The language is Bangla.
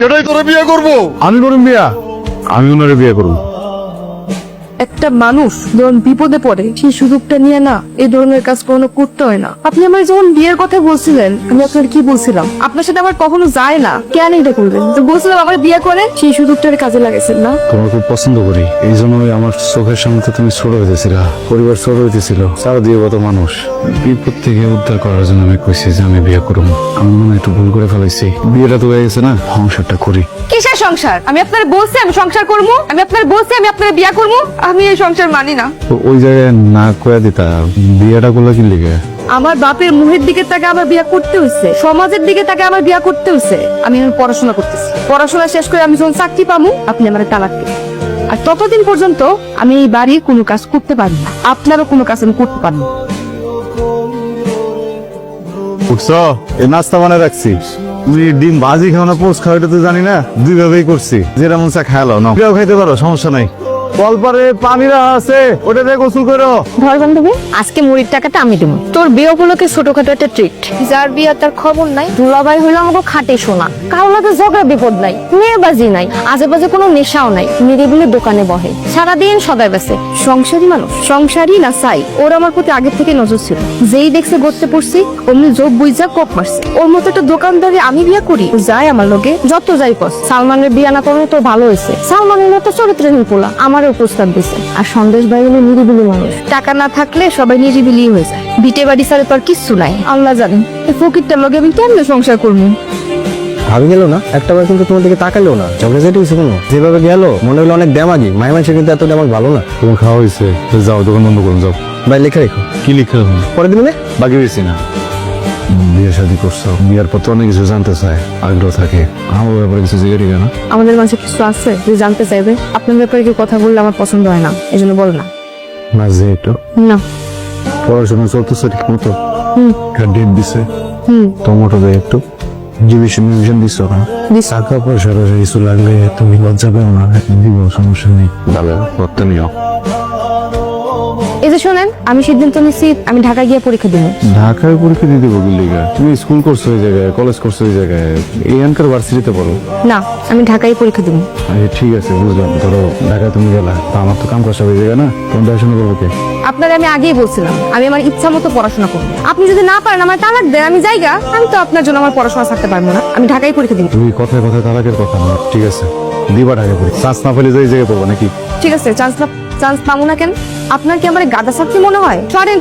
এটাই তোরা বিয়ে করব। আমি করুন বিয়া? আমি ওনারে বিয়ে করুন একটা মানুষ যখন বিপদে পড়ে সেই সুযোগটা নিয়ে না এই ধরনের কাজ কখনো করতে হয় না। আপনি আমার যখন বিয়ের কথা বলছিলেন আমি আপনার কি বলছিলাম? আপনার সাথে আমার কখনো যায় না। কেন এটা করবেন? তো বলছিলাম আমার বিয়ে করে সেই সুযোগটার কাজে লাগাইছেন না? তোমার খুব পছন্দ করি। এই জন্যই আমার চোখের সামনে তো তুমি ছোট হইতেছিল। পরিবার ছোট হইতেছিল। সারা দিয়ে কত মানুষ। বিপদ থেকে উদ্ধার করার জন্য আমি কইছি যে আমি বিয়ে করব আমি মনে একটু ভুল করে ফেলাইছি। বিয়েটা তো হয়ে গেছে না? সংসারটা করি। কিসের সংসার? আমি আপনার বলছি আমি সংসার করব আমি আপনার বলছি আমি আপনার বিয়ে করব আমি এই সংসার মানি না। ওই জায়গায় না কয়া দিতা বিয়েটা করলে কি লিগে আমার বাপের মুহের দিকে তাকে আমার বিয়ে করতে হয়েছে সমাজের দিকে তাকে আমার বিয়ে করতে হয়েছে আমি এখন পড়াশোনা করতেছি। পড়াশোনা শেষ করে আমি যখন চাকরি পাবো আপনি আমার তালাক দিবেন আর ততদিন পর্যন্ত আমি এই বাড়ির কোনো কাজ করতে পারি না। আপনারও কোনো কাজ আমি করতে পারি না। উঠছ? এই নাস্তা বানায় রাখছি। তুমি ডিম ভাজি খাও না পোস্ট খাও এটা তো জানি না। দুই ভাবেই করছি। যেটা মন চা খায়ালো না খাইতে পারো সমস্যা নাই। কলপারে পানি রাখা আছে ওটা দিয়ে গোসল করো। ধর বান্ধবী আজকে মুড়ির টাকাটা আমি দেবো। তোর বিয়ে উপলক্ষে ছোটখাটো একটা ট্রিট যার বিয়ে তার খবর নাই। দুলাভাই হইল আমাকে খাটে শোনা কারও লাগে ঝগড়া বিপদ নাই মেয়েবাজি নাই আজে বাজে কোনো নেশাও নাই নিরিবিলি দোকানে বহে। সারাদিন সদাই বেসে সংসারী মানুষ। সংসারী না সাই। ওর আমার প্রতি আগে থেকে নজর ছিল। যেই দেখছে গড়তে পড়ছি অমনি যোগ বুঝা কোপ মারছে। ওর মতো একটা দোকানদারে আমি বিয়ে করি যায় আমার লোকে যত যাই কস সালমানের বিয়ে না করানো তো ভালো হয়েছে। সালমানের মতো চরিত্রহীন পোলা আমারও প্রস্তাব দিছে। আর সন্দেশ ভাই হলো নিরিবিলি মানুষ। টাকা না থাকলে সবাই নিরিবিলি হয়ে যায়। বিটে বাড়ি ছাড়া তো আর কিচ্ছু নাই। আল্লাহ জানেন এই ফকিরটার লগে আমি কেমনে সংসার করব? ভাবি গেল না? একটা বার কিন্তু তোমার দিকে তাকালো না। ঝগড়া যেতে হয়েছে কোনো? যেভাবে গেল মনে হলো অনেক ড্যামাগি মাই মানুষের কিন্তু এত ড্যামাগ ভালো না। তোমার খাওয়া হয়েছে। তো যাও দোকান বন্ধ করুন যাও। ভাই লেখা রেখো। কি লিখে পরে দিবে না বাকি বেশি না। বিয়ে শাদি করছ বিয়ার পর তো অনেক কিছু জানতে চায় আগ্রহ থাকে। আমার ব্যাপারে কিছু জিজ্ঞাসা না? আমাদের মাঝে কিছু আছে যে জানতে চাইবে। আপনার ব্যাপারে কি কথা বললে আমার পছন্দ হয় না এই জন্য বল না। না যে একটু। না। পড়াশোনা চলতেছে ঠিক মতো? হুম। ডেট দিছে? হুম। টমেটো দেয় একটু। জিবিশন মিশন দিছ না। টাকা পয়সার কিছু লাগলে তুমি লজ্জা পেও না দিব সমস্যা নেই। দাদা করতে নিও। এই যে শোনেন আমি সিদ্ধান্ত নিচ্ছি আমি ঢাকা গিয়ে পরীক্ষা দিব। ঢাকায় পরীক্ষা দিতে বলি লিগা তুমি স্কুল করছ ওই জায়গায় কলেজ করছ ওই জায়গায়। এই আনকার ভার্সিটিতে পড়ো। না আমি ঢাকায় পরীক্ষা দিব। আরে ঠিক আছে বুঝলাম ধরো ঢাকায় তুমি গেলা তা আমার তো কাম কষা হয়ে জায়গা না? তুমি দেখাশোনা করব কে? আপনার আমি আগেই বলছিলাম আমি আমার ইচ্ছা মতো পড়াশোনা করব। আপনি যদি না পারেন আমার তালাক দেন আমি যাইগা আমি তো আপনার জন্য আমার পড়াশোনা থাকতে পারব না আমি ঢাকায় পরীক্ষা দিব। তুমি কথায় কথায় তালাকের কথা না ঠিক আছে। দিবা ঢাকা পড়ি চান্স না পেলে যাই জায়গায় পড়ব নাকি? ঠিক আছে চান্স না চান্স পাবো না কেন? আপনার কি আমার গাদা ছাত্রী মনে হয়? সরেন